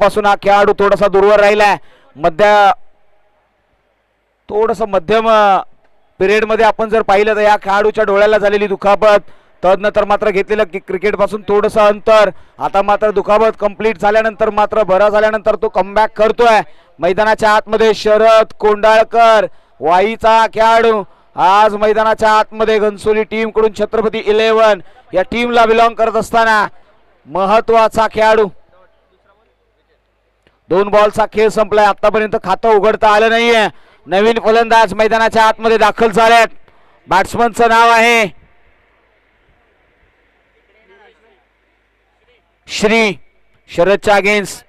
पासून हा खेळाडू थोडासा दूरवर राहिलाय. मध्य थोडस मध्यम पिरियडमध्ये आपण जर पाहिलं तर या खेळाडूच्या डोळ्याला झालेली दुखापत. तदनंतर मात्र घेतलेलं कि क्रिकेटपासून थोडस अंतर. आता मात्र दुखापत कंप्लीट झाल्यानंतर मात्र बरा झाल्यानंतर तो कमबॅक करतोय. मैदानाच्या आतमध्ये शरद कोंडाळकर वाईचा खेळाडू. आज मैदानाच्या आतमध्ये घनसोली टीमकडून छत्रपती इलेव्हन या टीमला बिलॉंग करत असताना महत्त्वाचा खेळाडू दोन बॉलचा खेळ संपलाय. आतापर्यंत खातं उघडता आलं नाहीये. नवीन फलंदाज मैदानाच्या आतमध्ये दाखल झाल्यात बॅट्समनचं नाव आहे श्री शरदच्या अगेन्स्ट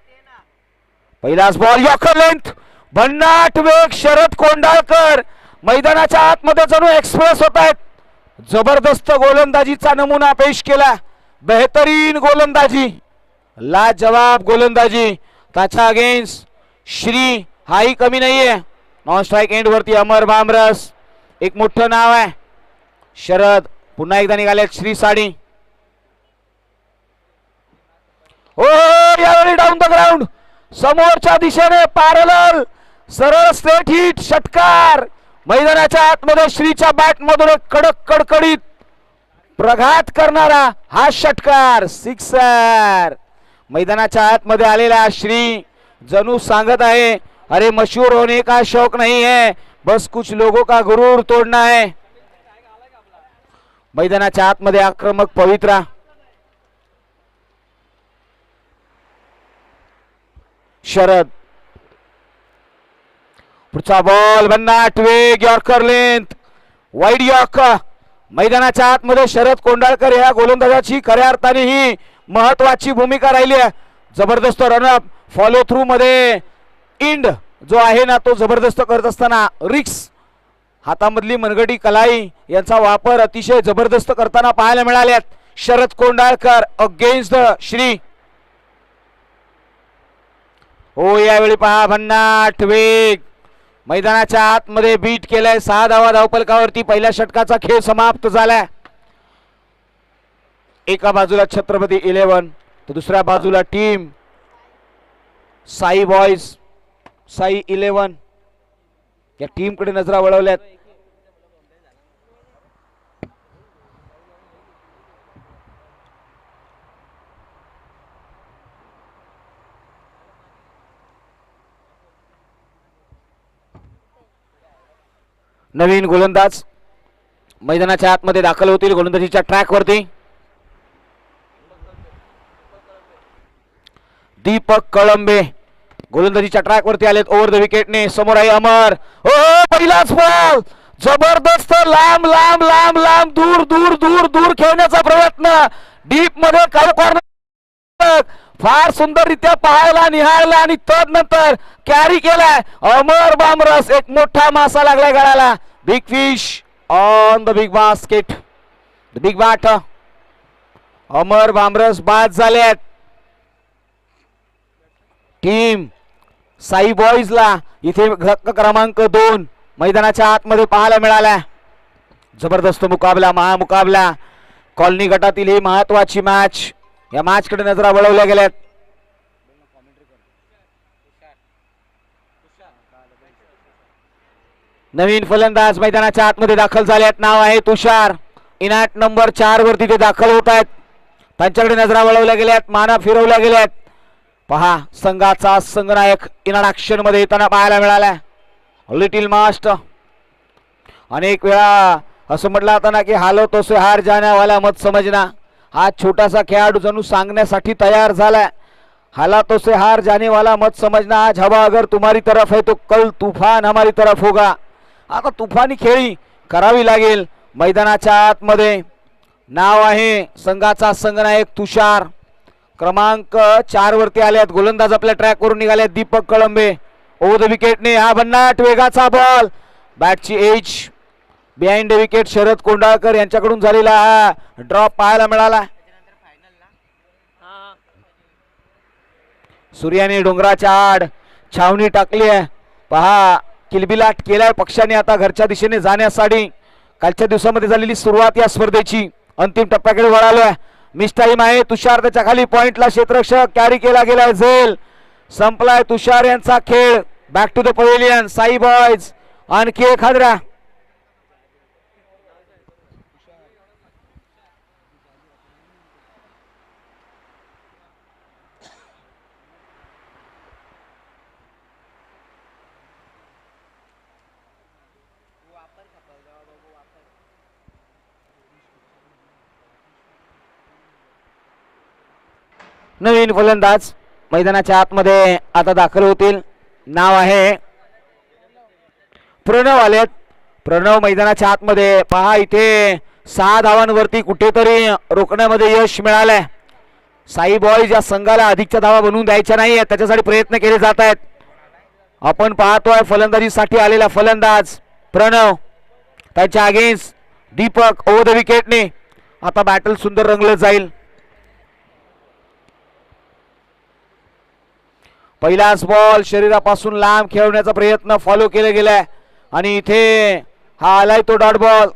पहिलाच बॉल यॉकर लेंथ भन्नाट वेग शरद कोंडाळकर. मैदानाच्या आतमध्ये जणू एक्सप्रेस होत आहेत जबरदस्त गोलंदाजीचा नमुना पेश केला. बेहतरीन गोलंदाजी. लाजवाब गोलंदाजी. त्याच्या अगेन्स्ट श्री हाही कमी नाहीये नॉन स्ट्राईक एंड वरती अमर भामरस एक मोठं नाव आहे. शरद पुन्हा एकदा निघालेत श्री साडी ओ यावेळी डाऊन द ग्राउंड समोरच्या दिशेने पॅरल सरळ स्ट्रेट हिट षटकार. मैदानाच्या आतमध्ये श्रीच्या बॅट मधून एक कडक कडकडीत प्रघात करणारा हा षटकार सिक्सर मैदानाच्या आतमध्ये आलेला श्री जणू सांगत आहे अरे मशहूर होने का शौक नहीं है? बस कुछ लोगों का गुरूर तोडना है. मैदानाच्या आतमध्ये आक्रमक पवित्रा. शरद. पुढचा बॉल भन्नाट वेग यॉर्कर लेंथ. वाईड यॉर्क मैदानाच्या आतमध्ये शरद कोंडाळकर या गोलंदाजाची खऱ्या अर्थाने ही महत्वाची भूमिका राहिली आहे. जबरदस्त रनअप फॉलो थ्रू मध्ये. इंड जो आहे ना तो जबरदस्त करत असताना रिक्स हातामधली मनगडी कलाई यांचा वापर अतिशय जबरदस्त करताना पाहायला मिळाल्यात शरद कोंडाळकर अगेन्स्ट द श्री. हो यावेळी पहा भन्नाट वेग. मैदानाच्या आतमध्ये बीट केलाय. सहा धावा धावपलकावरती पहिल्या षटकाचा खेळ समाप्त झालाय. एका बाजूला छत्रपती इलेव्हन तर दुसऱ्या बाजूला team. Sai boys Sai eleven. या टीमकडे नजरा वळवल्यात. नवीन गोलंदाज मैदानाच्या आतमध्ये दाखल होतील गोलंदाजीच्या ट्रॅकवरती वरती दीपक कळंबे. गोलंदाजीच्या ट्रॅक वरती आलेत ओव्हर द विकेटने समोर आहे अमर. हो पहिलाच बॉल जबरदस्त लांब लांब लांब लांब दूर दूर दूर दूर खेळण्याचा प्रयत्न. डीपमध्ये कॉर्नर फार सुंदररित्या पाहायला निहाळला आणि तदनंतर कॅरी केलाय. अमर बामरस एक मोठा मासा लागलाय गळाला big fish on the big basket the big bat Amar Bamras बाद झाले आहेत टीम साई बॉईजला इथे धक्का क्रमांक दोन मैदानाच्या आतमध्ये पाहायला मिळाला जबरदस्त मुकाबला महामुकाबला. कॉलनी गटातील ही महत्वाची मॅच या मॅच कडे नजरा वळवल्या गेल्यात. नवीन फलंदाज मैदानाच्या आतमध्ये दाखल झाल्यात नाव आहे तुषार. इनाट नंबर चार वरती ते दाखल होत आहेत. त्यांच्याकडे नजरा वळवल्या गेल्यात. माना फिरवल्या गेल्यात. पहा संघाचा संघनायक इनाडमध्ये येताना पाहायला मिळाला लिटिल मास्ट अनेक वेळा असं म्हटलं जातं ना की हालो तसे हार जाण्यावाला मत समजना. हा छोटासा खेळाडू जणू सांगण्यासाठी तयार झालाय. हाला तो से हार जाने वाला मत समजना. आज हवा अगर तुम्हारी तरफ है तो कल तूफान हमारी तरफ होगा. आता तुफानी खेळी करावी लागेल. मैदानाच्या आतमध्ये नाव आहे संघाचा संघनायक तुषार. क्रमांक चार वरती आल्यात. गोलंदाज आपल्या ट्रॅक वरून निघाल्यात. दीपक कळंबे. ओव्हर द विकेटने हा भन्नाट वेगाचा ball बॅटची edge behind the wicket Sharad Kondalkar यांच्याकडून झालेला हा ड्रॉप पाहायला मिळाला. सूर्याने डोंगराच्या आड छावणी टाकली आहे. पहा किलबिलाट केलाय पक्षाने आता घरच्या दिशेने जाण्यासाठी. कालच्या दिवसामध्ये झालेली सुरुवात या स्पर्धेची. अंतिम टप्प्याकडे वळालोय. मिस टाईम आहे तुषार त्याच्याखाली पॉइंटला क्षेत्ररक्षक कॅरी केला गेलाय झेल. संपलाय तुषार यांचा खेळ. Back to the pavilion Sai boys आणखी एक हादरा. नवीन फलंदाज मैदानाच्या आतमध्ये आता दाखल होतील. नाव आहे प्रणव आलेत. प्रणव मैदानाच्या आतमध्ये पहा इथे सहा धावांवरती कुठेतरी रोखण्यामध्ये यश मिळालंय. साई बॉईज या संघाला अधिकच्या धावा बनवून द्यायच्या नाही आहेत त्याच्यासाठी प्रयत्न केले जात आहेत. आपण पाहतोय फलंदाजीसाठी आलेला फलंदाज प्रणव. त्याच्या अगेन्स्ट दीपक ओव्हर द विकेटने. आता बॅटल सुंदर रंगलं जाईल. पहिलाच बॉल शरीरापासून लांब खेळवण्याचा प्रयत्न फॉलो केला गेलाय आणि इथे हा आलाय तो डॉट बॉल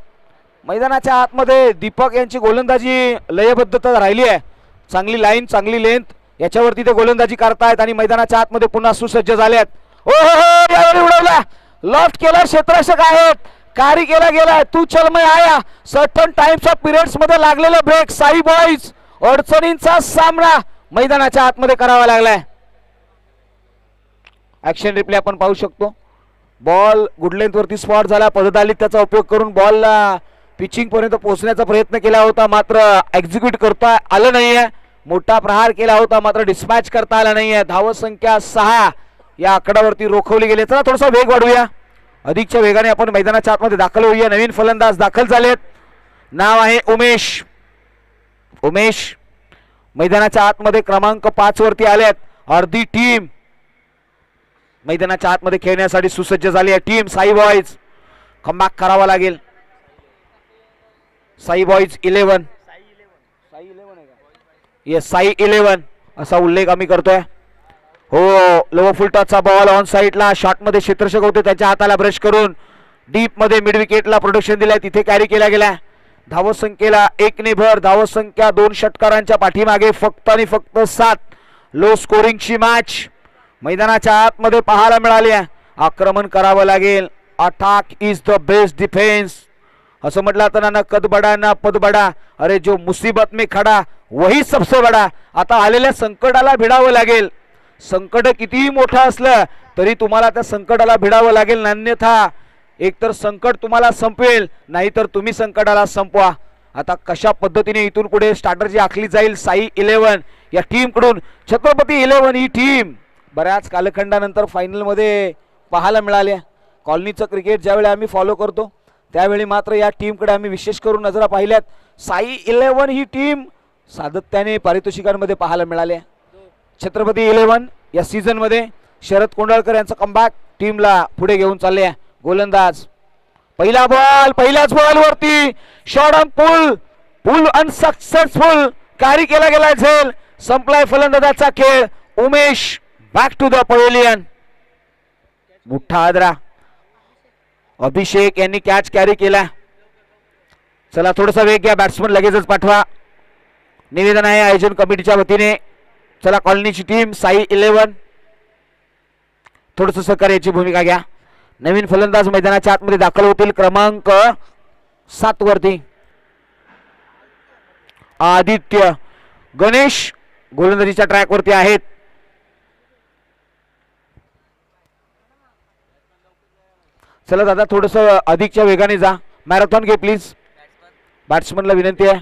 मैदानाच्या आतमध्ये दीपक यांची गोलंदाजी लयबद्धता राहिली आहे. चांगली लाईन चांगली लेंथ याच्यावरती ते गोलंदाजी करतायत आणि मैदानाच्या आतमध्ये पुन्हा सुसज्ज झाल्यात ओ हो, हो यावेळी उडवला. लॉफ्ट केला क्षेत्ररक्षक आहेत. कार्य केला गेलाय. तू चलमय आया. सर्टन टाइम्स ऑफ पिरियड्समध्ये लागलेला ब्रेक साई बॉईज अडचणींचा सामना मैदानाच्या आतमध्ये करावा लागलाय. ऍक्शन रिप्ले आपण पाहू शकतो. बॉल गुड लेंथवरती स्पॉट झाला. पदतालीत त्याचा उपयोग करून बॉलला पिचिंगपर्यंत पोहोचण्याचा प्रयत्न केला होता. मात्र एक्झिक्यूट करता आलं नाहीये. मोठा प्रहार केला होता. मात्र डिस्पॅच करता आला नाहीये. आहे धावसंख्या सहा या आकड्यावरती रोखवली गेली. चला थोडासा वेग वाढूया अधिकच्या वेगाने आपण मैदानाच्या आतमध्ये दाखल होऊया. नवीन फलंदाज दाखल झालेत. नाव आहे उमेश. उमेश मैदानाच्या आतमध्ये क्रमांक पाच वरती आलेत. अर्धी टीम मैदानाच्या आतमध्ये खेळण्यासाठी सुसज्ज झाली आहे टीम साई बॉईज. कमबॅक करावा लागेल. Sai boys eleven. Yes Sai eleven. असा उल्लेख आम्ही करतोय. हो लोव फुलटॉचा बॉल ऑन साईडला शॉटमध्ये क्षेत्ररक्षक होते त्याच्या हाताला ब्रश करून डीपमध्ये मिड विकेटला प्रोडक्शन दिलंय तिथे कॅरी केला गेला धावत संख्येला एक ने भर धावत संख्या दोन षटकारांच्या पाठीमागे फक्त आणि फक्त सात. लो स्कोरिंगची मॅच मैदानाच्या आतमध्ये पाहायला मिळाली आक्रमण करावं लागेल. Attack is the best defence असं म्हटलं तर ना कदबडा ना पद बडा अरे जो मुसीबत में खडा वही सबसे बडा. आता आलेल्या संकटाला भिडावं लागेल. संकट कितीही मोठं असलं तरी तुम्हाला त्या संकटाला भिडावं लागेल अन्यथा एकतर संकट तुम्हाला संपवेल नाहीतर तुम्ही संकटाला संपवा. आता कशा पद्धतीने इथून पुढे स्ट्रॅटर्जी आखली जाईल साई इलेव्हन या टीमकडून छत्रपती इलेव्हन ही टीम बऱ्याच कालखंडानंतर फायनलमध्ये पाहायला मिळाल्या कॉलनीचं क्रिकेट ज्यावेळी आम्ही फॉलो करतो त्यावेळी मात्र या टीमकडे आम्ही विशेष करून नजरा पाहिल्यात. साई इलेव्हन ही टीम सातत्याने पारितोषिकांमध्ये पाहायला मिळाल्या छत्रपती इलेव्हन या सीझनमध्ये शरद कोंडळकर यांचा कमबॅक टीमला पुढे घेऊन चालले. आहे गोलंदाज. पहिला बॉल पहिल्याच बॉल वरती. Short on pull pull unsuccessful carry केला गेला झेल. संपलाय फलंदाजाचा खेळ. Umesh back to the pavilion मोठा आदरा. अभिषेक यांनी कॅच कॅरी केला. चला थोडासा वेग घ्या. बॅट्समन लगेचच पाठवा. निवेदन आहे आयोजन कमिटीच्या वतीने. चला कॉलनीची टीम साई इलेव्हन थोडस सहकार्याची भूमिका घ्या. नवीन फलंदाज मैदानाच्या आतमध्ये दाखल होतील. क्रमांक सात वरती. आदित्य. गणेश गोलंदाजीच्या ट्रॅकवरती आहेत. चला दादा थोडस अधिकच्या वेगाने जा. मॅरेथॉन घे प्लीज बॅट्समनला विनंती आहे.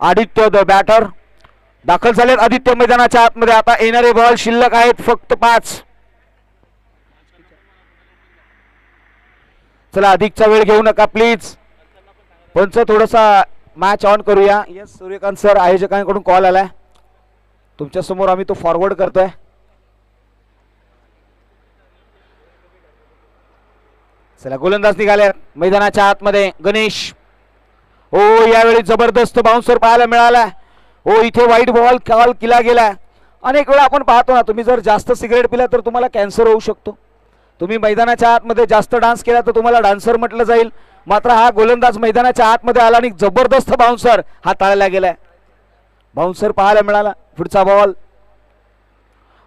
आदित्य द बॅटर दाखल झालेत आदित्य मैदानाच्या आतमध्ये. आता येणारे बॉल शिल्लक आहेत फक्त पाच. चला अधिकचा वेळ घेऊ नका प्लीज पंच थोडासा मॅच ऑन करूया. येस सूर्यकांत सर आयोजकांकडून कॉल आलाय. तुमच्यासमोर आम्ही तो फॉरवर्ड करतोय. चला गोलंदाज निघाल्या मैदानाच्या आतमध्ये गणेश. ओ यावेळी जबरदस्त बाउन्सर पाहायला मिळाला. ओ इथे वाईट बॉल कॉल केला गेला. अनेक वेळा आपण पाहतो ना तुम्ही जर जास्त सिगरेट पिला तर तुम्हाला कॅन्सर होऊ शकतो. तुम्ही मैदानाच्या आतमध्ये जास्त डान्स केला तर तुम्हाला डान्सर म्हटलं जाईल. मात्र हा गोलंदाज मैदानाच्या आतमध्ये आला आणि जबरदस्त बाउन्सर हा टाळला गेलाय. बाउन्सर पाहायला मिळाला. पुढचा बॉल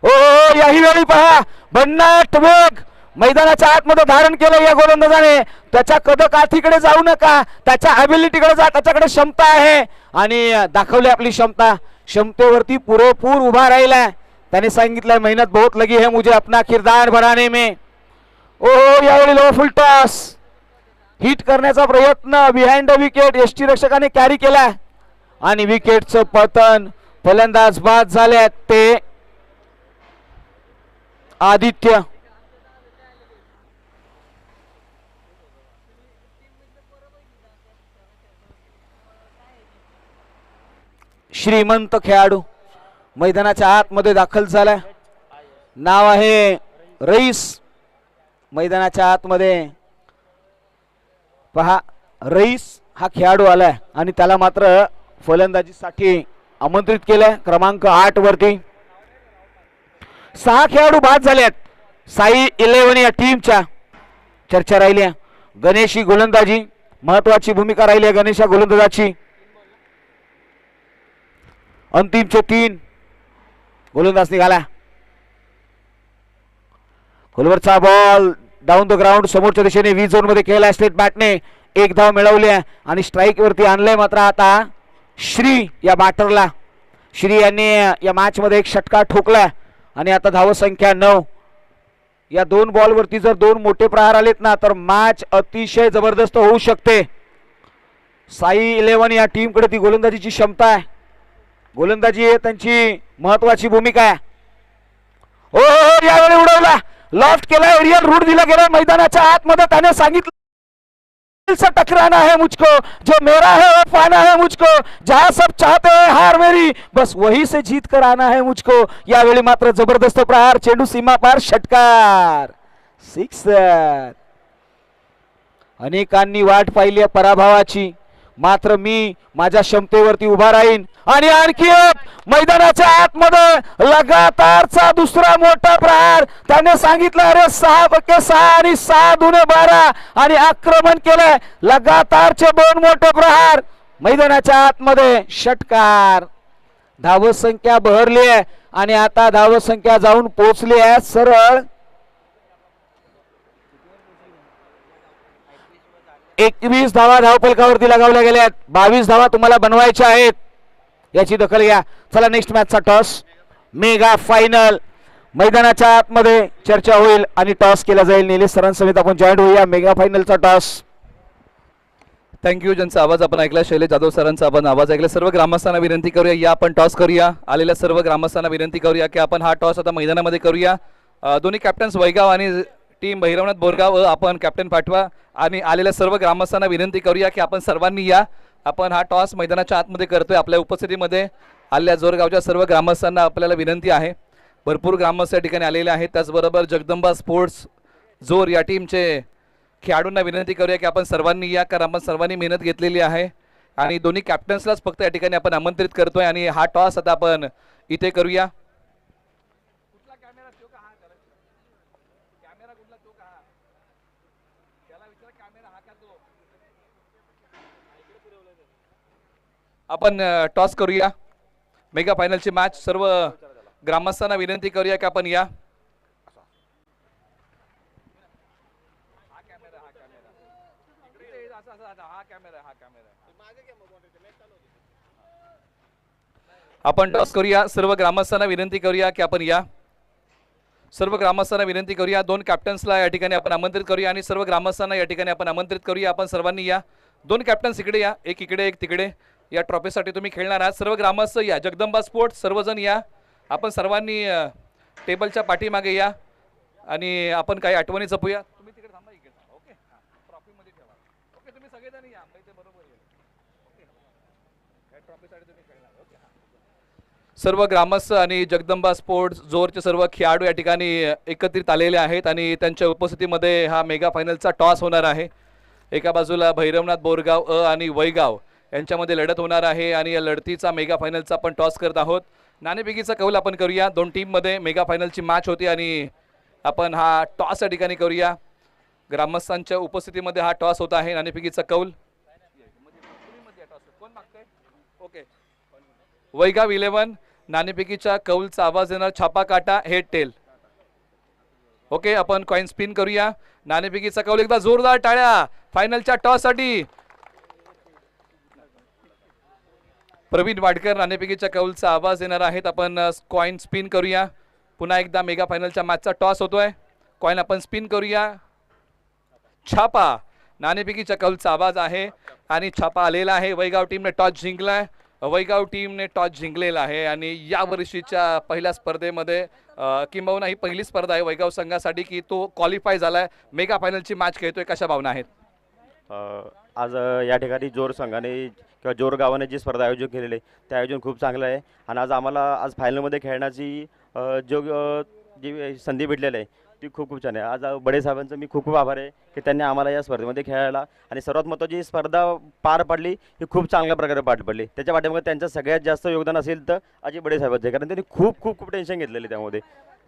ओ याही वेळी पहा. भन्नाट वेग. मैदानाच्या आतमध्ये धारण केलं या गोलंदाजाने. त्याच्या कदकाठीकडे जाऊ नका. त्याच्या अबिलिटीकडे जा. त्याच्याकडे क्षमता आहे. आणि दाखवली आपली क्षमता. क्षमतेवरती पुरेपूर उभा राहिलाय. त्याने सांगितलंय मेहनत बहुत लगी है मुझे अपना किरदार बनाने में. ओ यावेळी लो फुल टॉस हिट करण्याचा प्रयत्न. बिहाइंड द विकेट एसटी रक्षकाने कॅरी केला आणि विकेटचं पतन फलंदाज बाद झाले ते आदित्य. श्रीमंत खेळाडू. मैदानाच्या आतमध्ये दाखल झालाय. नाव आहे रईस. मैदानाच्या आतमध्ये पहा रईस हा खेळाडू आलाय. आणि त्याला मात्र फलंदाजीसाठी आमंत्रित केलंय. क्रमांक आठ वरती. सहा खेळाडू बाद झाल्यात साई इलेव्हन या टीमच्या. चर्चा राहिली गणेशी गणेश ही गोलंदाजी. महत्वाची भूमिका राहिली आहे गणेशा गोलंदाजाची. अंतिमचे तीन. गोलंदाज निघाला. खोलवरचा बॉल डाऊन द ग्राउंड समोरच्या दिशेने वी झोनमध्ये केला स्टेट बॅटने. एक धाव मिळवली आहे आणि स्ट्राईक वरती आणलंय मात्र आता श्री या बॅटरला श्री यांनी या मॅच मध्ये एक षटकार ठोकलाय आणि आता धाव संख्या नऊ. या दोन बॉल वरती जर दोन मोठे प्रहार आलेत ना तर मॅच अतिशय जबरदस्त होऊ शकते. साई इलेव्हन या टीमकडे ती गोलंदाजीची क्षमता आहे. गोलंदाजी आहे त्यांची महत्वाची भूमिका आहे. हो हो, हो, यावेळी उडवला. लॉफ्ट केला एरियल रूट दिला गेला. मैदानाच्या आतमध्ये त्याने सांगितलं. टकराना है मुझको. जो मेरा है वो पाना है मुझको. जहां सब चाहते हैं हार मेरी. बस वही से जीत कर आना है मुझको. यावेळी मात्र जबरदस्त प्रहार. चेंडू सीमा पार षटकार. सिक्सर अनेकांनी वाट पाहिली आहे पराभवाची. मात्र मी माझ्या क्षमतेवरती उभा राहीन. आणि आणखी एक मैदानाच्या आतमध्ये लगातारचा दुसरा मोठा प्रहार. त्याने सांगितलं अरे सहा पक्के सहा आणि सहा दुने बारा. आणि आक्रमण केलंय. लगातारचे दोन मोठे प्रहार. मैदानाच्या आतमध्ये षटकार. धावसंख्या बहरली आहे. आणि आता धावसंख्या जाऊन पोहोचली आहे सरळ. एकवीस धावा धावपलकावरती लगावल्या गेल्या बावीस धावा तुम्हाला बनवायच्या आहेत. याची दखल घ्या. चला नेक्स्ट मॅचचा टॉस मेगा फायनल मैदानाच्या आतमध्ये चर्चा होईल आणि टॉस केला जाईल. निलेश सरांसमेत आपण जॉईन होऊया. मेगा फायनलचा टॉस थँक्यू ज्यांचा आवाज आपण ऐकला शैलेश जाधव सरांचा आपण आवाज ऐकला. सर्व ग्रामस्थांना विनंती करूया या आपण टॉस करूया. आलेल्या सर्व ग्रामस्थांना विनंती करूया की आपण हा टॉस आता मैदानामध्ये करूया. दोन्ही कॅप्टन्स वैगाव आणि टीम भैरवनाथ बोरगाव आपण कॅप्टन पाठवा. आणि आलेल्या सर्व ग्रामस्थांना विनंती करूया की आपण सर्वांनी या. आपण हा टॉस मैदानाच्या आतमध्ये करतोय आपल्या उपस्थितीमध्ये. आलेल्या जोरगावच्या सर्व ग्रामस्थांना आपल्याला विनंती आहे. भरपूर ग्रामस्थ या ठिकाणी आलेले आहेत. त्याचबरोबर जगदंबा स्पोर्ट्स जोर या टीमचे खेळाडूंना विनंती करूया की आपण सर्वांनी या कारण आपण सर्वांनी मेहनत घेतलेली आहे. आणि दोन्ही कॅप्टन्सलाच फक्त या ठिकाणी आपण आमंत्रित करतोय. आणि हा टॉस आता आपण इथे करूया. आपण टॉस करूया. मेगा फायनलची मॅच सर्व ग्रामस्थांना विनंती करूया की आपण या. आपण टॉस करूया. सर्व ग्रामस्थांना विनंती करूया की आपण या. सर्व ग्रामस्थांना विनंती करूया. दोन कॅप्टन्सला या ठिकाणी आपण आमंत्रित करूया आणि सर्व ग्रामस्थांना या ठिकाणी आपण आमंत्रित करूया. आपण सर्वांनी या. दोन कॅप्टन्स इकडे या. एक इकडे एक तिकडे. या ट्रॉफीसाठी तुम्ही खेळणार आहात. सर्व ग्रामस्थ या. जगदंबा स्पोर्ट्स सर्वजण या. आपण सर्वांनी टेबलच्या पाठीमागे या आणि आपण काही आठवणी जपूया. तुम्ही तिकडे थांबा इकडे ओके? ट्रॉफीमध्ये ठेवा. ओके तुम्ही सगळेजण या. आमच्या इथे बरोबर ओके? या ट्रॉफीसाठी तुम्ही खेळणार ओके सर्व ग्रामस्थ आणि जगदंबा स्पोर्ट्स जोरचे सर्व खेळाडू या ठिकाणी एकत्रित आलेले आहेत आणि त्यांच्या उपस्थितीमध्ये हा मेगा फायनलचा टॉस होणार आहे. एका बाजूला भैरवनाथ बोरगाव अ आणि वैगाव. यांच्यामध्ये लढत होणार आहे आणि या लढतीचा मेगा फायनलचा आपण टॉस करत आहोत. नाणेफेकीचा कौल आपण करूया. दोन टीममध्ये मेगा फायनलची मॅच होती आणि आपण हा टॉस या ठिकाणी करूया. ग्रामस्थांच्या उपस्थितीमध्ये हा टॉस होत आहे. नाणेफेकीचा कौल. ओके वैगाव इलेव्हन नाणेफेकीच्या कौलचा आवाज येणार छापा काटा हेड टेल ओके आपण कॉईन स्पिन करूया. नाणेफेकीचा कौल एकदा जोरदार टाळ्या. फायनलच्या टॉससाठी प्रवीण वाडकर नाणेफेकीच्या कौलचा आवाज येणार आहेत. आपण कॉईन स्पिन करूया. पुन्हा एकदा मेगा फायनलच्या मॅचचा टॉस होतोय. कॉईन आपण स्पिन करूया. छापा. नाणेफेकीच्या कौलचा आवाज आहे आणि छापा आलेला आहे. वैगाव टीमने टॉस जिंकलाय. वैगाव टीमने टॉस जिंकलेला आहे आणि या वर्षीच्या पहिल्या स्पर्धेमध्ये किंबहुना ही पहिली स्पर्धा आहे वैगाव संघासाठी की तो क्वालिफाय झालाय. मेगा फायनलची मॅच खेळतोय कशा भावना आहेत? आज या ठिकाणी जोर संघाने किंवा जोर गावाने जी स्पर्धा आयोजन केलेली आहे ते आयोजन खूप चांगलं आहे. आणि आज आम्हाला आज फायनलमध्ये खेळण्याची जो जी संधी भेटलेली आहे ती खूप खूप छान आहे. आज बडेसाहेबांचं बडे साहेबांचं मी खूप खूप आभार आहे की त्यांनी आम्हाला या स्पर्धेमध्ये खेळायला आणि सर्वात महत्त्वाची स्पर्धा पार पडली ही खूप चांगल्या प्रकारे पार पडली. त्याच्या पाठीमागे त्यांचं सगळ्यात जास्त योगदान असेल तर अजय बडे साहेबांचं कारण त्यांनी खूप खूप खूप टेन्शन घेतलेले त्यामध्ये.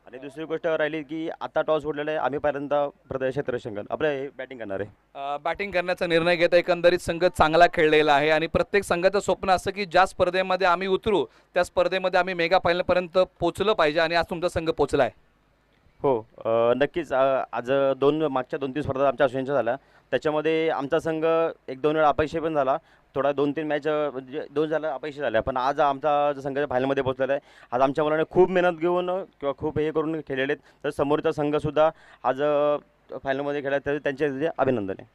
आणि दुसरी गोष्ट राहिली की आता टॉस उडलेला आहे. आम्ही पहिल्यांदा प्रदेश क्षेत्रशंकन आपलं बॅटिंग करणार आहे. बॅटिंग करण्याचा निर्णय घेत एकंदरीत संघ चांगला खेळलेला आहे. आणि प्रत्येक संघाचं स्वप्न असं की ज्या स्पर्धेमध्ये आम्ही उतरू त्या स्पर्धेमध्ये आम्ही मेगा फायनलपर्यंत पोहोचलं पाहिजे आणि आज तुमचा संघ पोहोचला आहे. हो अ, नक्कीच अ, आज दोन मागच्या दोन तीन स्पर्धा आमच्या अश्विनच्या झाल्या. त्याच्यामध्ये आमचा संघ एक दोन वेळा अपयशी पण झाला. थोडा दोन तीन मॅच म्हणजे दोन झाल्या अपयशी झाल्या पण आज आमचा जो संघ फायनलमध्ये पोहोचलेला आहे. आज आमच्या मुलाने खूप मेहनत घेऊन किंवा खूप हे करून खेळलेले आहेत. तर समोरचा संघसुद्धा आज फायनलमध्ये खेळला तर त्यांचे त्याचे अभिनंदन आहे.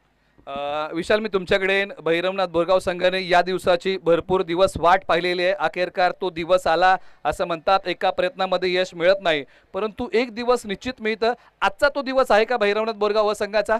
विशाल मी तुमच्याकडे. भैरवनाथ बोरगाव संघाने या दिवसाची भरपूर दिवस वाट पाहिलेली आहे. अखेरकार तो दिवस आला असं म्हणतात. एका प्रयत्नामध्ये यश मिळत नाही. परंतु एक दिवस निश्चित मिळतं. आजचा तो दिवस आहे का भैरवनाथ बोरगाव व संघाचा?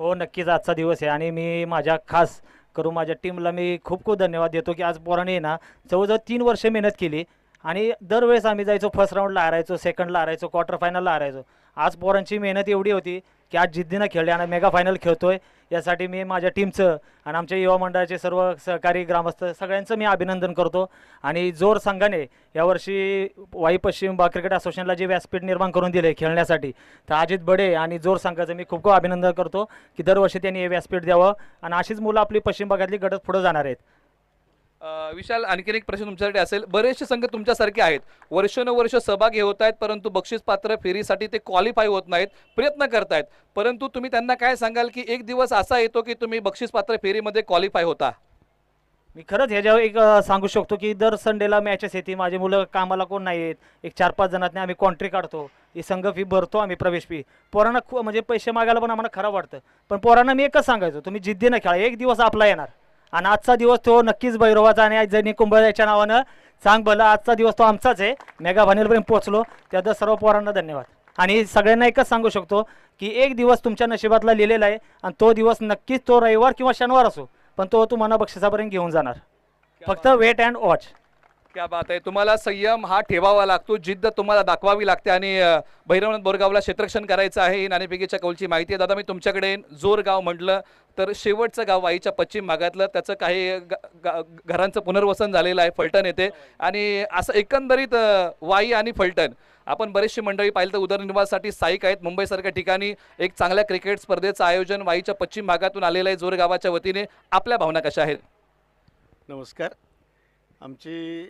हो नक्कीच आजचा दिवस आहे. आणि मी माझ्या खास करून माझ्या टीमला मी खूप खूप धन्यवाद देतो की आज पोराने ना जवळजवळ तीन वर्ष मेहनत केली. आणि दरवेळेस आम्ही जायचो फर्स्ट राऊंडला हारायचो सेकंडला हारायचो क्वार्टर फायनलला हारायचो. आज पोरांची मेहनत एवढी होती की आज जिद्दीनं खेळले आणि मेगा फायनल खेळतोय. यासाठी मी माझ्या टीमचं आणि आमच्या युवा मंडळाचे सर्व सहकारी ग्रामस्थ सगळ्यांचं मी अभिनंदन करतो. आणि जोर संघाने यावर्षी वाई पश्चिम बा क्रिकेट असोसिएशनला जे व्यासपीठ निर्माण करून दिले खेळण्यासाठी तर अजित बडे आणि जोर संघाचं मी खूप खूप अभिनंदन करतो की दरवर्षी त्यांनी हे व्यासपीठ द्यावं. आणि अशीच मुलं आपली पश्चिम भागातली गडद पुढं जाणार आहेत. विशाल आणखीन एक प्रश्न तुमच्यासाठी असेल. बरेचसे संघ तुमच्यासारखे आहेत. वर्षानुवर्ष सहभागी होत आहेत परंतु बक्षीस पात्र फेरीसाठी ते क्वालिफाय होत नाहीत प्रयत्न करतायत. परंतु तुम्ही त्यांना काय सांगाल की एक दिवस असा येतो की तुम्ही बक्षीस पात्र फेरीमध्ये क्वालिफाय होता? मी खरंच ह्याच्यावर एक सांगू शकतो की दर संडेला मॅचेस येते. माझी मुलं कामाला कोण नाही आहेत एक चार पाच जणांनी आम्ही कॉन्ट्री काढतो. ही संघ फी भरतो आम्ही प्रवेश फी पोरांना खूप म्हणजे पैसे मागायला पण आम्हाला खरं वाटतं. पण पोरांना मी एकच सांगायचो तुम्ही जिद्दीनं खेळा. एक दिवस आपला येणार. आणि आजचा दिवस तो नक्कीच भैरवाचा आणि जनी कुंभळ्याच्या नावानं. सांग भलं आजचा दिवस तो आमचाच आहे. मेगा फायनलपर्यंत पोहोचलो. त्यात सर्व पोरांना धन्यवाद. आणि सगळ्यांना एकच सांगू शकतो की एक दिवस तुमच्या नशिबातला लिहिलेला आहे आणि तो दिवस नक्कीच तो रविवार किंवा शनिवार असो पण तो तुम्हाला बक्षिसापर्यंत घेऊन जाणार. फक्त वेट अँड वॉच क्या बात आहे. तुम्हाला संयम हा ठेवावा लागतो. जिद्द तुम्हाला दाखवावी लागते आणि भैरवनाथ बोरगावला क्षेत्ररक्षण करायचं आहे. ही नाणेफेकीच्या कौलची माहिती आहे. दादा मी तुमच्याकडे जोर गाव म्हटलं तर शेवटचं गाव वाईच्या पश्चिम भागातलं त्याचं काही घरांचं पुनर्वसन झालेलं आहे फलटण येथे. आणि असं एकंदरीत वाई आणि फलटण. आपण बरेचशी मंडळी पाहिलं तर उदरनिर्वाहासाठी स्थायिक आहेत. मुंबईसारख्या ठिकाणी एक चांगल्या क्रिकेट स्पर्धेचं आयोजन वाईच्या पश्चिम भागातून आलेलं आहे जोर गावाच्या वतीने. आपल्या भावना कशा आहेत? नमस्कार. आमचे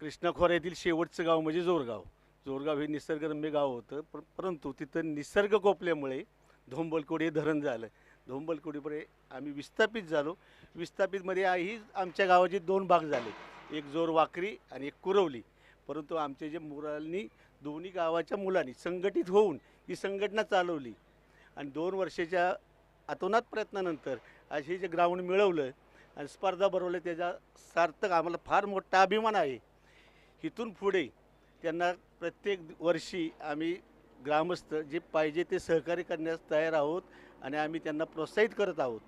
कृष्णाखोरा येथील शेवटचं गाव म्हणजे जोरगाव. जोरगाव हे निसर्गरम्य गाव होतं. पर परंतु तिथं निसर्ग कोपल्यामुळे धोंबलकोडी हे धरण झालं. धोंबलकोडीपुढे आम्ही विस्थापित झालो. विस्थापितमध्ये ही आमच्या गावाचे दोन भाग झाले. एक जोर वाकरी आणि एक कुरवली. परंतु आमचे जे मुलांनी दोन्ही गावाच्या मुलांनी संघटित होऊन ही संघटना चालवली. आणि दोन वर्षाच्या अतोनात प्रयत्नानंतर आज हे जे ग्राउंड मिळवलं आणि स्पर्धा भरवल्या त्याचा सार्थक आम्हाला फार मोठा अभिमान आहे. इथून पुढे त्यांना प्रत्येक वर्षी आम्ही ग्रामस्थ जे पाहिजे ते सहकार्य करण्यास तयार आहोत आणि आम्ही त्यांना प्रोत्साहित करत आहोत.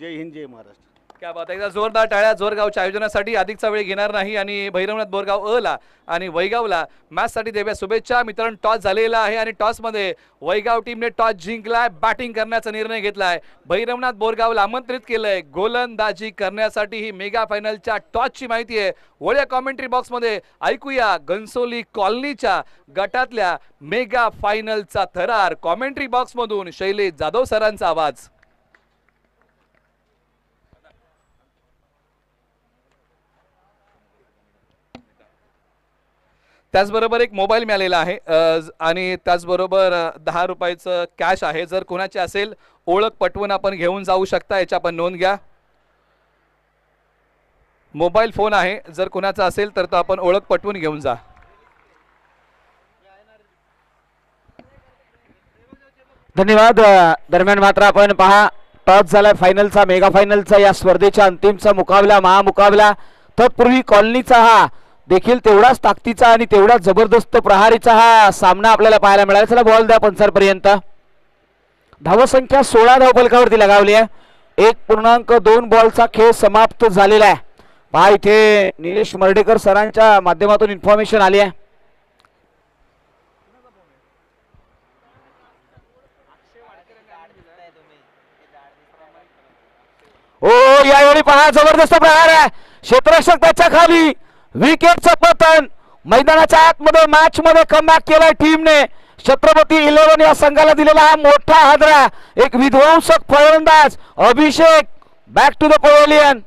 जय हिंद जय महाराष्ट्र. क्या बात एकदा जोरदार टाळ्या जोरगावच्या आयोजनासाठी अधिकचा वेळ घेणार नाही आणि भैरवनाथ बोरगाव अ ला आणि वैगावला मॅचसाठी देव्या शुभेच्छा. मित्रांनो टॉस झालेला आहे आणि टॉसमध्ये वैगाव टीमने टॉस जिंकलाय बॅटिंग करण्याचा निर्णय घेतलाय. भैरवनाथ बोरगावला आमंत्रित केलंय. गोलंदाजी करण्यासाठी ही मेगा फायनलच्या टॉसची माहिती आहे. वळ्या कॉमेंट्री बॉक्समध्ये ऐकूया घनसोली कॉलनीच्या गटातल्या मेगा फायनलचा थरार. कॉमेंट्री बॉक्समधून शैलेश जाधव सरांचा आवाज. त्याचबरोबर एक मोबाईल मिळालेला आहे आणि त्याचबरोबर दहा रुपयाचं कॅश आहे. जर कोणाची असेल ओळख पटवून आपण घेऊन जाऊ शकता याची आपण नोंद घ्या. मोबाईल फोन आहे जर कोणाचा असेल तर तो आपण ओळख पटवून घेऊन जा. धन्यवाद दरम्यान मात्र आपण पहा टॉस झालाय फायनलचा मेगा फायनलचा या स्पर्धेच्या अंतिमचा मुकाबला महामुकाबला. तत्पूर्वी कॉलनीचा हा देखील तेवढाच ताकदीचा आणि तेवढाच जबरदस्त प्रहारीचा हा सामना आपल्याला पाहायला मिळाला. चला बॉल द्या पंचारपर्यंत धावसंख्या सोळा धावफलकावरती लगावली आहे. एक पूर्णांक दोन बॉलचा खेळ समाप्त झालेला आहे. पहा इथे निलेश मर्डेकर सरांच्या माध्यमातून इन्फॉर्मेशन आली आहे. ओ यावेळी पहा जबरदस्त प्रहार आहे. क्षेत्ररक्षक त्याच्याखाली. विकेटचं पतन मैदानाच्या आतमध्ये मॅच मध्ये कमबॅक केलाय टीमने छत्रपती इलेव्हन या संघाला दिलेला हा मोठा हादरा. एक विध्वंसक फलंदाज Abhishek. Back to the pavilion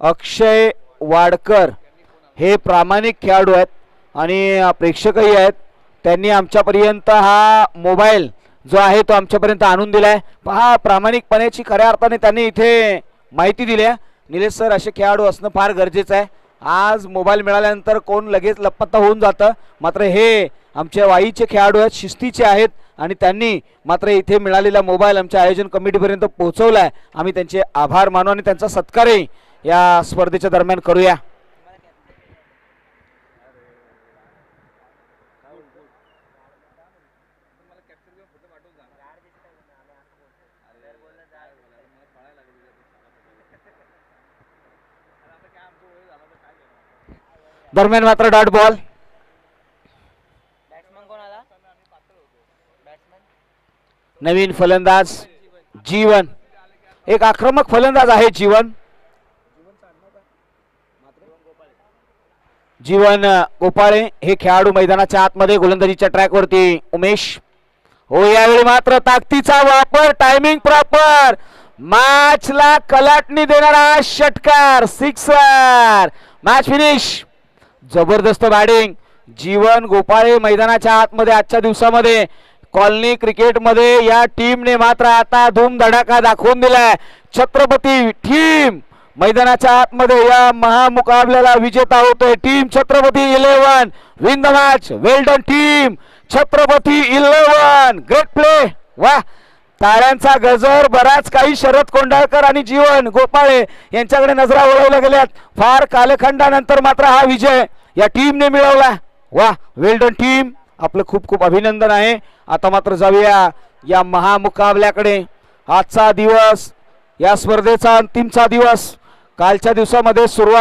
Akshay Wadkar हे प्रामाणिक खेळाडू आहेत आणि प्रेक्षकही आहेत. त्यांनी आमच्यापर्यंत हा मोबाईल जो आहे तो आमच्यापर्यंत आणून दिलाय. पहा प्रामाणिकपणेची खऱ्या अर्थाने त्यांनी इथे माहिती दिल्या निलेश सर असे खेळाडू असणं फार गरजेचं आहे. आज मोबाईल मिळाल्यानंतर कोण लगेच लपत्ता होऊन जातं. मात्र हे आमच्या वाईचे खेळाडू आहेत शिस्तीचे आहेत आणि त्यांनी मात्र इथे मिळालेला मोबाईल आमच्या आयोजन कमिटीपर्यंत पोहोचवला आहे आम्ही त्यांचे आभार मानू आणि त्यांचा सत्कारही या स्पर्धेच्या दरम्यान करूया. दरम्यान मात्र डॉट बॉल. नवीन फलंदाज जीवन. एक आक्रमक फलंदाज आहे जीवन. जीवन गोपाळे हे खेळाडू मैदानाच्या आतमध्ये गोलंदाजीच्या ट्रॅक वरती उमेश. हो यावेळी मात्र ताकदीचा वापर टायमिंग प्रॉपर मॅचला कलाटणी देणारा षटकार सिक्सर मॅच फिनिश जबरदस्त बॅटिंग जीवन गोपाळे मैदानाच्या आतमध्ये आजच्या दिवसामध्ये. कॉलनी क्रिकेटमध्ये या टीमने मात्र आता धूमधडाका दाखवून दिलाय. छत्रपती टीम मैदानाच्या आतमध्ये या महामुकाबल्याला विजेता होतोय team Chhatrapati eleven win the match well done team Chhatrapati eleven great play वा ताऱ्यांचा गजर बराच काही शरद कोंडाळकर आणि जीवन गोपाळे यांच्याकडे नजरा वळवल्या गेल्यात. फार कालखंडानंतर मात्र हा विजय या टीमने मिळवला. वा वेल डन टीम आपलं खूप खूप अभिनंदन आहे. आता मात्र जाऊया या महामुकाबल्याकडे. आजचा दिवस या स्पर्धेचा अंतिमचा दिवस. कालच्या दिवसामध्ये सुरुवात